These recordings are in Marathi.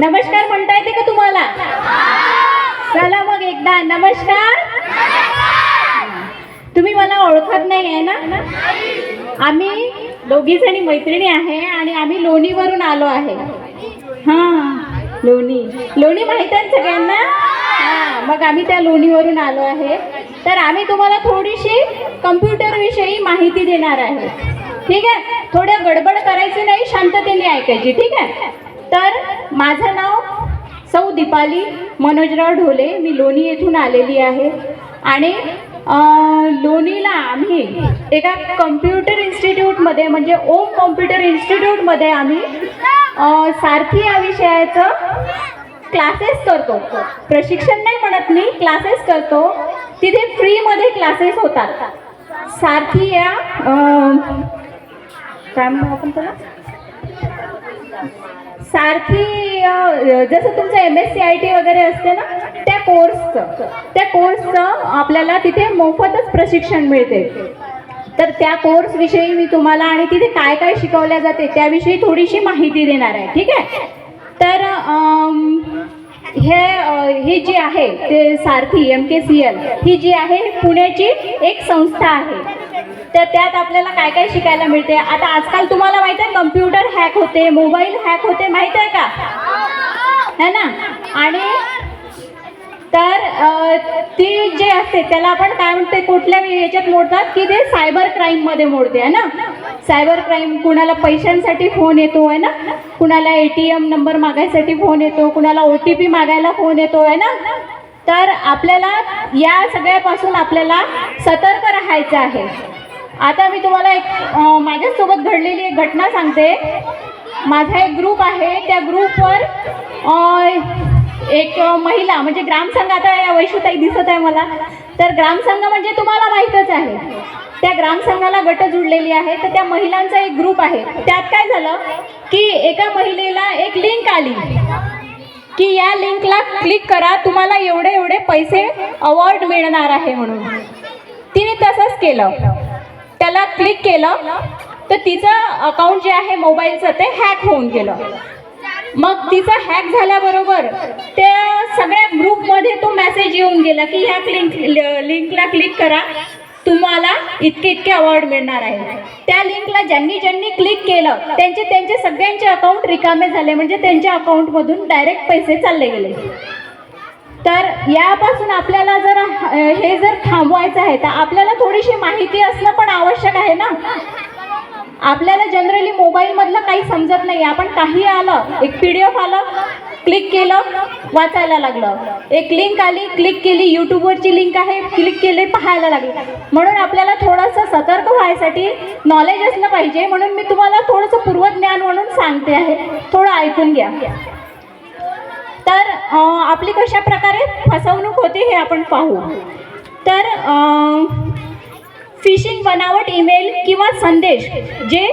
नमस्कार म्हणता येते का तुम्हाला? चला मग एकदा नमस्कार. तुम्ही मला ओळखत नाही आहे ना? आम्ही दोघी जणी मैत्रिणी आहे आणि आम्ही लोणीवरून आलो आहे. हां लोणी. लोणी माहीत आहे सगळ्यांना? हां मग आम्ही त्या लोणीवरून आलो आहे. तर आम्ही तुम्हाला थोडीशी कम्प्युटरविषयी माहिती देणार आहे. ठीक आहे? थोडं गडबड करायची नाही शांततेने ऐकायची. ठीक आहे? तर माझं नाव सौ दीपाली मनोजराव ढोले. मी लोणी येथून आलेली आहे. आणि लोणीला आम्ही एका कम्प्युटर इन्स्टिट्यूटमध्ये म्हणजे ओम कॉम्प्युटर इन्स्टिट्यूटमध्ये आम्ही सारथी या विषयाचं क्लासेस करतो. प्रशिक्षण नाही म्हणत मी क्लासेस करतो. तिथे फ्रीमध्ये क्लासेस होतात. सारथी या काय म्हणतो आपण त्याला? सारखी जसं तुमचं M S C I T वगैरे असते ना त्या कोर्सचं त्या कोर्सचं आपल्याला तिथे मोफतच प्रशिक्षण मिळते. तर त्या कोर्सविषयी मी तुम्हाला आणि तिथे काय काय शिकवल्या जाते त्याविषयी थोडीशी माहिती देणार आहे ठीक आहे? तर हे ही जी आहे ते Sarthi M K C L ही जी आहे पुण्याची एक संस्था आहे. तर त्यात आपल्याला काय काय शिकायला मिळते? आता आजकाल तुम्हाला माहिती आहे कम्प्युटर हॅक होते मोबाईल हॅक होते माहीत आहे का? है ना? आणि तर ती जे असते त्याला आपण काय म्हणते कुठल्या याच्यात मोडतात की ते सायबर क्राईममध्ये मोडते आहे ना? सायबर क्राईम कुणाला पैशांसाठी फोन येतो आहे ना? कुणाला ए टी एम नंबर मागायसाठी फोन येतो कुणाला ओ टी पी मागायला फोन येतो आहे ना? तर आपल्याला या सगळ्यापासून आपल्याला सतर्क राहायचं आहे. आता मी तुम्हाला एक माझ्यासोबत घडलेली एक घटना सांगते. माझा एक ग्रुप आहे. त्या ग्रुपवर एक महिला म्हणजे ग्रामसंघ आता या वैशुताई दिसत आहे मला. तर ग्रामसंघ म्हणजे तुम्हाला माहीतच आहे. त्या ग्रामसंघाला गट जुडलेली आहे तर त्या महिलांचा एक ग्रुप आहे. त्यात काय झालं की एका महिलेला एक लिंक आली. की या लिंकला क्लिक करा. तुम्हाला एवढे एवढे पैसे अवॉर्ड मिळणार आहे म्हणून. तिने तसंच केलं. त्याला क्लिक केलं तर तिचं अकाउंट जे आहे मोबाईलचं ते हॅक होऊन गेलं. मग तिचं हॅक झाल्याबरोबर त्या सगळ्या ग्रुपमध्ये तो मेसेज येऊन गेला की ह्या क्लिंक लिंकला क्लिक करा. तुम्हाला इतके इतके अवॉर्ड मिळणार आहे त्या लिंकला ज्यांनी ज्यांनी क्लिक केलं त्यांचे त्यांचे सगळ्यांचे अकाउंट रिकामे झाले. म्हणजे त्यांच्या अकाउंटमधून डायरेक्ट पैसे चालले गेले. तर यापासून आपल्याला जर हे जर थांबवायचं आहे तर आपल्याला थोडीशी माहिती असणं पण आवश्यक आहे ना? आपल्याला जनरली मोबाईलमधलं काही समजत नाही. आपण काही आलं एक पी डी एफ आलं क्लिक केलं वाचायला लागलं. एक लिंक आली क्लिक केली यूट्यूबवरची लिंक आहे क्लिक केले पाहायला लागलं. म्हणून आपल्याला थोडंसं सतर्क व्हायसाठी नॉलेज असलं पाहिजे. म्हणून मी तुम्हाला थोडंसं पूर्वज्ञान म्हणून सांगते आहे. थोडं ऐकून घ्या. तर आपली कशा प्रकारे फसवणूक होते हे आपण पाहू. तर फिशिंग बनावट ईमेल किंवा संदेश जे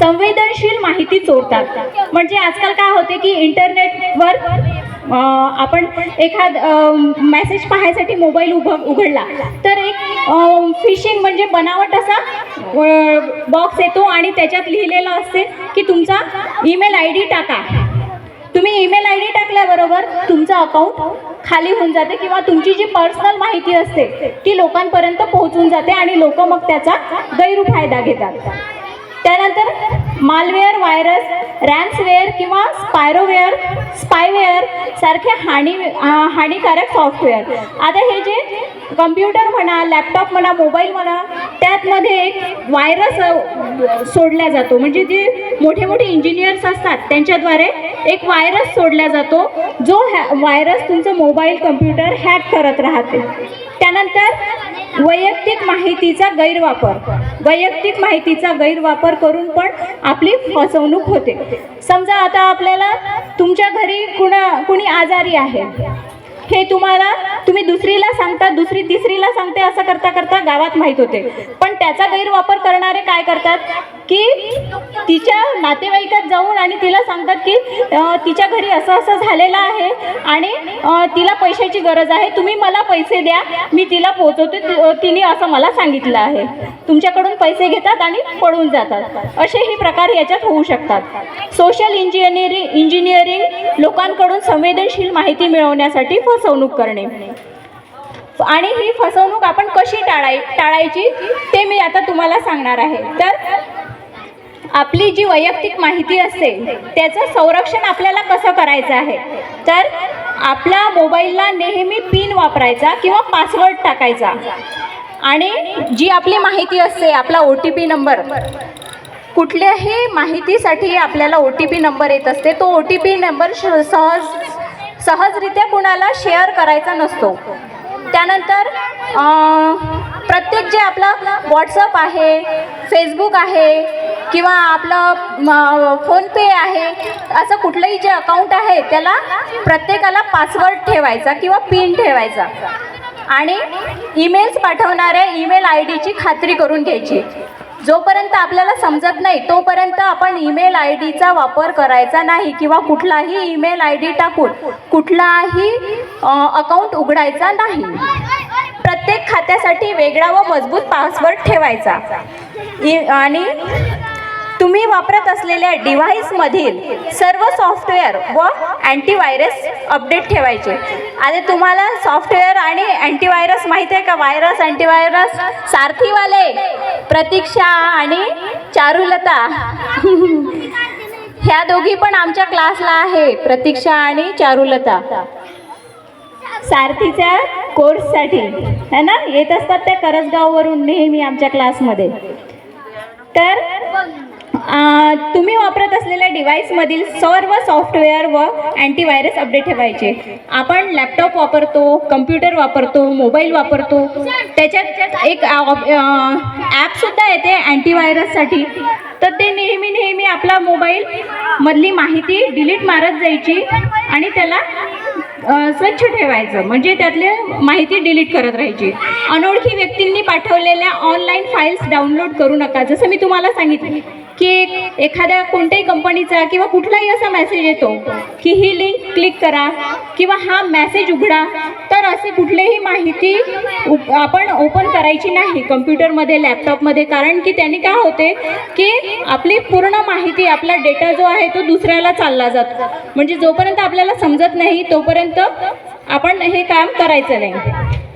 संवेदनशील माहिती चोरतात. म्हणजे आजकाल काय होते की इंटरनेटवर आपण एखाद मेसेज पाहायसाठी मोबाईल उभ उघडला. तर एक फिशिंग म्हणजे बनावट असा बॉक्स येतो आणि त्याच्यात लिहिलेलं असते की तुमचा ईमेल आय डी टाका. तुम्ही ईमेल आय डी टाकल्याबरोबर तुमचं अकाउंट खाली होऊन जाते किंवा तुमची जी पर्सनल माहिती असते ती लोकांपर्यंत पोहोचून जाते आणि लोक मग त्याचा गैरफायदा घेतात. त्यानंतर मालवेअर व्हायरस रॅम्सवेअर किंवा स्पायरोवेअर स्पायवेअर सारखे हानी हानिकारक सॉफ्टवेअर आता हे जे कम्प्युटर म्हणा लॅपटॉप म्हणा मोबाईल म्हणा त्यातमध्ये एक व्हायरस सोडला जातो. म्हणजे जे मोठे मोठे इंजिनियर्स असतात त्यांच्याद्वारे एक व्हायरस सोडला जातो जो हॅ व्हायरस तुमचं मोबाईल कम्प्युटर हॅक करत राहते. त्यानंतर वैयक्तिक माहितीचा गैरवापर. वैयक्तिक माहितीचा गैरवापर करून पण आपली फसवणूक होते. समजा आता आपल्याला तुमच्या घरी कुणा कुणी आजारी आहे. हे तुम्हाला तुम्ही दुसरीला सांगता दुसरी तिसरीला सांगते असं करता करता गावात माहीत होते. पण त्याचा गैरवापर करणारे काय करतात की तिच्या नातेवाईकात जाऊन आणि तिला सांगतात की तिच्या घरी असं असं झालेलं आहे आणि तिला पैशाची गरज आहे तुम्ही मला पैसे द्या मी तिला पोहोचवते तिने असं मला सांगितलं आहे. तुमच्याकडून पैसे घेतात आणि पळून जातात. असेही प्रकार याच्यात होऊ शकतात. सोशल इंजिनिअरिंग इंजिनिअरिंग लोकांकडून संवेदनशील माहिती मिळवण्यासाठी फसवणूक करणे. आणि ही फसवणूक आपण कशी टाळाय टाळायची ते मी आता तुम्हाला सांगणार आहे. तर आपली जी वैयक्तिक माहिती असते त्याचं संरक्षण आपल्याला कसं करायचं आहे? तर आपल्या मोबाईलला नेहमी पिन वापरायचा किंवा पासवर्ड टाकायचा. आणि जी आपली माहिती असते आपला ओ टी पी नंबर कुठल्याही माहितीसाठी आपल्याला ओ टी पी नंबर येत असते. तो ओ टी पी नंबर श- सहज सहजरित्या कुणाला शेअर करायचा नसतो. त्यानंतर प्रत्येक जे आपलं व्हॉट्सअप आहे फेसबुक आहे किंवा आपलं फोनपे आहे असं कुठलंही जे अकाउंट आहे त्याला प्रत्येकाला पासवर्ड ठेवायचा किंवा पिन ठेवायचा. आणि ईमेल्स पाठवणाऱ्या ईमेल आय डीची खात्री करून घ्यायची. जोपर्यंत आपल्याला समजत नाही तोपर्यंत आपण ईमेल आय डीचा वापर करायचा नाही किंवा कुठलाही ईमेल आय डी टाकून कुठलाही अकाउंट उघडायचा नाही. प्रत्येक खात्यासाठी वेगळा व मजबूत पासवर्ड ठेवायचा. आणि तुम्ही वापरत असलेल्या डिव्हाइसमधील सर्व सॉफ्टवेअर व अँटीव्हायरस अपडेट ठेवायचे. आणि तुम्हाला सॉफ्टवेअर आणि अँटीव्हायरस माहिती आहे का? व्हायरस अँटीव्हायरस सारथीवाले प्रतीक्षा आणि चारुलता. ह्या दोघी पण आमच्या क्लासला आहे प्रतीक्षा आणि चारुलता. सारथीच्या कोर्ससाठी. है ना? येत असतात त्या करसगाववरून नेहमी आमच्या क्लासमध्ये. तर तुम्ही वापरत असलेल्या डिव्हाइसमधील सर्व सॉफ्टवेअर व अँटीव्हायरस अपडेट ठेवायचे. आपण लॅपटॉप वापरतो कम्प्युटर वापरतो मोबाईल वापरतो. त्याच्यात एक ॲपसुद्धा येते अँटीव्हायरससाठी. तर ते नेहमी नेहमी आपला मोबाईल मधली माहिती डिलीट मारत जायची आणि त्याला स्वच्छ ठेवायचं. म्हणजे त्यातले माहिती डिलीट करत राहायची. अनोळखी व्यक्तींनी पाठवलेल्या ऑनलाईन फाईल्स डाउनलोड करू नका. जसं मी तुम्हाला सांगितलं. की एखाद्या कोणत्याही कंपनीचा किंवा कुठलाही असा मेसेज येतो की ही लिंक क्लिक करा किंवा हा मेसेज उघडा तर असे कुठलेही माहिती उप- आपण ओपन करायची नाही कम्प्युटरमध्ये लॅपटॉपमध्ये कारण की त्याने काय होते की आपली पूर्ण माहिती आपला डेटा जो आहे तो दुसऱ्याला चालला जातो. म्हणजे जोपर्यंत आपल्याला समजत नाही तोपर्यंत आपण हे काम करायचं नाही.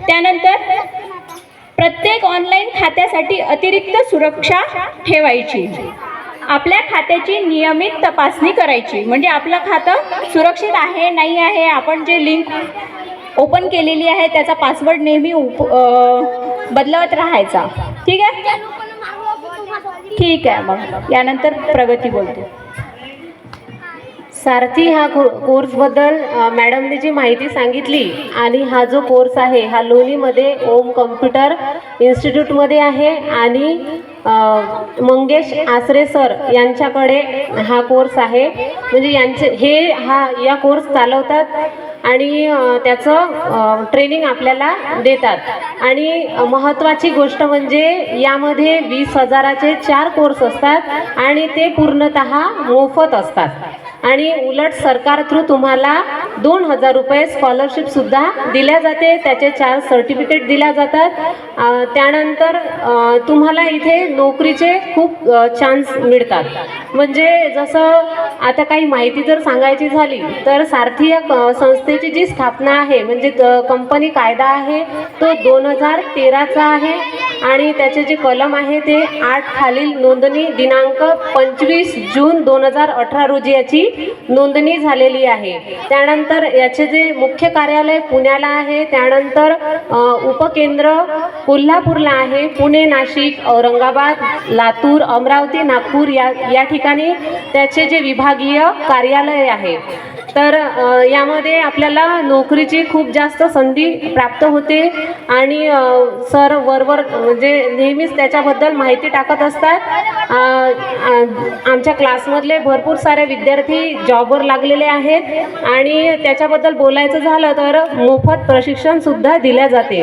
त्यानंतर प्रत्येक ऑनलाईन खात्यासाठी अतिरिक्त सुरक्षा ठेवायची. आपल्या खात्याची नियमित तपासणी करायची. म्हणजे आपलं खातं सुरक्षित आहे नाही आहे आपण जे लिंक ओपन केलेली आहे त्याचा पासवर्ड नेहमी उप बदलवत राहायचा. ठीक आहे? ठीक आहे मग. यानंतर प्रगती बोलते. सारथी हा को कोर्सबद्दल मॅडमने जी माहिती सांगितली आणि हा जो कोर्स आहे हा लोणीमध्ये ओम कम्प्युटर इन्स्टिट्यूटमध्ये आहे आणि मंगेश आसरे सर यांच्याकडे हा कोर्स आहे. म्हणजे यांचे हे हा या कोर्स चालवतात आणि त्याचं ट्रेनिंग आपल्याला देतात. आणि महत्त्वाची गोष्ट म्हणजे यामध्ये वीस हजाराचे चार कोर्स असतात आणि ते पूर्णतः मोफत असतात. आणि उलट सरकार थ्रू तुम्हाला दोन हजार रुपये स्कॉलरशिपसुद्धा दिल्या जाते. त्याचे चार सर्टिफिकेट दिल्या जातात. त्यानंतर तुम्हाला इथे नोकरीचे खूप चान्स मिळतात. म्हणजे जसं आता काही माहिती जर सांगायची झाली तर सारथी या क- संस्थेची जी स्थापना आहे म्हणजे कंपनी कायदा आहे तो दोन हजार तेराचा आहे. आणि त्याचे जे कलम आहे ते आठ खालील नोंदणी दिनांक पंचवीस जून दोन हजार अठरा रोजी याची नोंदणी झालेली आहे. त्यानंतर याचे जे मुख्य कार्यालय पुण्याला आहे त्यानंतर उपकेंद्र कोल्हापूरला आहे पुणे नाशिक औरंगाबाद लातूर अमरावती नागपूर या या ठिकाणी त्याचे जे विभागीय कार्यालय आहे. तर यामध्ये आपल्याला नोकरीची खूप जास्त संधी प्राप्त होते आणि सर वरवर म्हणजे नेहमीच त्याच्याबद्दल माहिती टाकत असतात. आमच्या क्लासमधले भरपूर सारे विद्यार्थी जॉबवर लागलेले आहेत आणि त्याच्याबद्दल बोलायचं झालं तर मोफत प्रशिक्षणसुद्धा दिल्या जाते.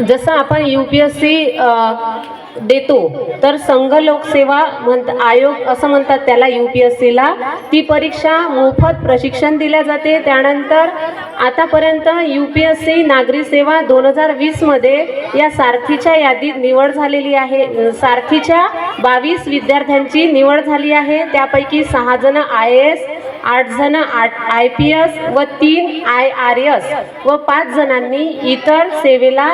जसं आपण यू पी एस सी देतो. तर संघ लोकसेवा म्हणत आयोग असं म्हणतात त्याला यू पी एस सीला ती परीक्षा मोफत प्रशिक्षण दिल्या जाते. त्यानंतर आतापर्यंत यू पी एस सी नागरी सेवा दोन हजार वीसमध्ये या सारथीच्या यादीत निवड झालेली आहे. सारथीच्या बावीस विद्यार्थ्यांची निवड झाली आहे. त्यापैकी सहा जण आय ए एस आठ जण आय पी एस व तीन आय आर एस व पाच जणांनी इतर सेवेला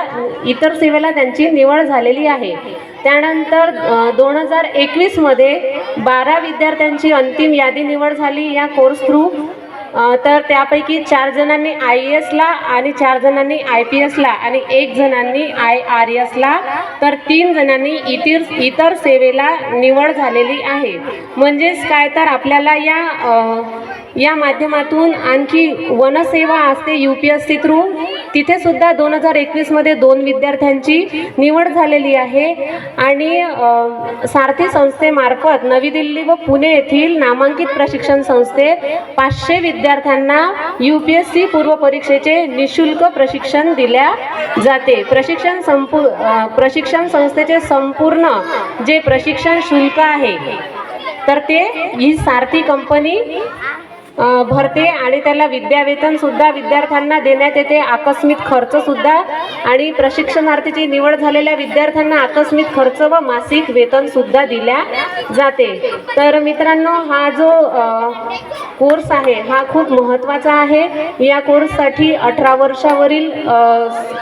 इतर सेवेला त्यांची निवड झालेली आहे. त्यानंतर दोन हजार एकवीसमध्ये बारा विद्यार्थ्यांची अंतिम यादी निवड झाली या कोर्स थ्रू तर त्यापैकी चार जणांनी आय एसला आणि चार जणांनी आय पी एसला आणि एक जणांनी आय आर एसला तर तीन जणांनी इतर इतर सेवेला निवड झालेली आहे. म्हणजेच काय तर आपल्याला या या माध्यमातून आणखी वनसेवा असते U P S C through तिथे सुद्धा दोन हजार एकवीसमध्ये दोन विद्यार्थ्यांची निवड झालेली आहे. आणि सारथी संस्थेमार्फत नवी दिल्ली व पुणे येथील नामांकित प्रशिक्षण संस्थेत पाचशे विद्यार्थ्यांना यू पी एस सी पूर्व परीक्षेचे निशुल्क प्रशिक्षण दिल्या जाते. प्रशिक्षण संपू प्रशिक्षण संस्थेचे संपूर्ण जे प्रशिक्षण शुल्क आहे तर ते ही सारथी कंपनी भरते आणि त्याला विद्यावेतन सुद्धा विद्यार्थ्यांना देण्यात येते. आकस्मिक खर्च सुद्धा आणि प्रशिक्षणार्थीची निवड झालेल्या विद्यार्थ्यांना आकस्मिक खर्च व मासिक वेतन सुद्धा दिल्या जाते. तर मित्रांनो हा जो कोर्स आहे हा खूप महत्त्वाचा आहे. या कोर्ससाठी अठरा वर्षावरील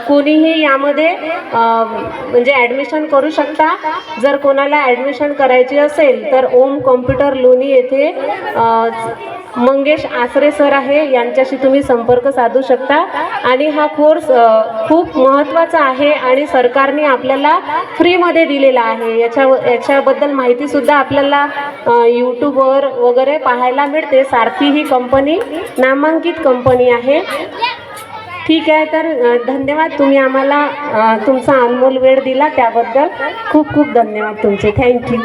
कोणीही यामध्ये म्हणजे ॲडमिशन करू शकता. जर कोणाला ॲडमिशन करायची असेल तर ओम कॉम्प्युटर लोणी येथे मंगेश आसरे सर आहे. यांच्याशी तुम्ही संपर्क साधू शकता. आणि हा कोर्स खूप महत्त्वाचा आहे आणि सरकारने आपल्याला फ्रीमध्ये दिलेला आहे. याच्या याच्याबद्दल माहितीसुद्धा आपल्याला यूट्यूबवर वगैरे पाहायला मिळते. आरती ही कंपनी नामांकित कंपनी आहे. ठीक आहे तर धन्यवाद तुम्ही आम्हाला तुमचा अनमोल वेळ दिला त्याबद्दल. खूप खूप धन्यवाद तुमचे. थँक्यू